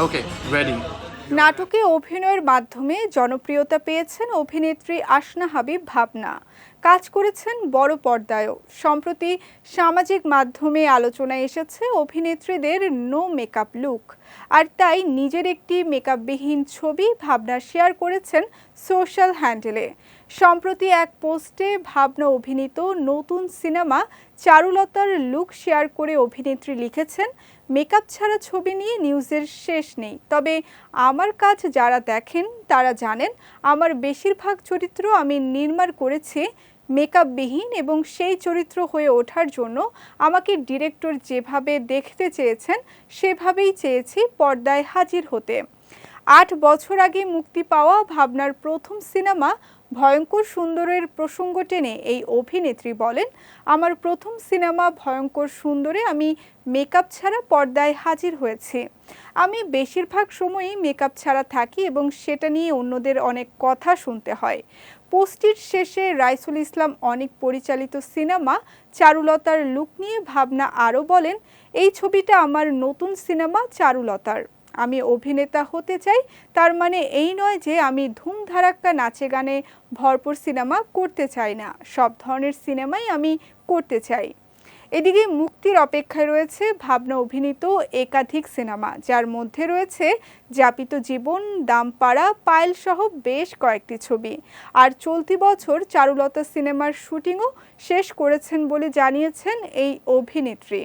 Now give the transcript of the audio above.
Okay, ready. নাটকে অভিনয়ের মাধ্যমে জনপ্রিয়তা পেয়েছেন অভিনেত্রী আসনা হাবিব ভাবনা। কাজ করেছেন বড় পর্দায়ও। সম্প্রতি সামাজিক মাধ্যমে আলোচনায় এসেছে অভিনেত্রীদের নো মেকআপ লুক আর তাই নিজের একটি মেকআপবিহীন ছবি ভাবনা শেয়ার করেছেন সোশ্যাল হ্যান্ডেলে সম্প্রতি এক পোস্টে ভাবনা অভিনীত নতুন সিনেমা চারুলতার লুক শেয়ার করে অভিনেত্রী লিখেছেন, মেকআপ ছাড়া ছবি নিয়ে নিউজের শেষ নেই। তবে আমার কাজ যারা দেখেন, তারা জানেন, আমার বেশিরভাগ চরিত্র আমি নির্মাণ করেছি মেকআপবিহীন এবং সেই চরিত্র হয়ে ওঠার জন্য আমাকে ডিরেক্টর যেভাবে দেখতে চেয়েছেন, সেভাবেই চেয়েছি পর্দায় হাজির হতে। আট বছর আগে মুক্তি পাওয়া ভাবনার প্রথম সিনেমা ভয়ঙ্কর সুন্দরের প্রসঙ্গ টেনে এই অভিনেত্রী বলেন, আমার প্রথম সিনেমা ভয়ঙ্কর সুন্দরে আমি মেকআপ ছাড়া পর্দায় হাজির হয়েছি। আমি বেশিরভাগ সময়ই মেকআপ ছাড়া থাকি এবং সেটা নিয়ে অন্যদের অনেক কথা শুনতে হয়। পোস্টির শেষে রাইসুল ইসলাম অনেক পরিচালিত সিনেমা চারুলতার লুক নিয়ে ভাবনা আরও বলেন, এই ছবিটা আমার নতুন সিনেমা চারুলতার। আমি অভিনেতা হতে চাই, তার মানে এই নয় যে আমি ধুমধারাক্কা নাচে গানে ভরপুর সিনেমা করতে চাই না। সব ধরনের সিনেমাই আমি করতে চাই। এদিকে মুক্তির অপেক্ষায় রয়েছে ভাবনা অভিনীত একাধিক সিনেমা, যার মধ্যে রয়েছে যাপিত জীবন, দামপাড়া, পায়েল সহ বেশ কয়েকটি ছবি। আর চলতি বছর চারুলতা সিনেমার শুটিংও শেষ করেছেন বলে জানিয়েছেন এই অভিনেত্রী।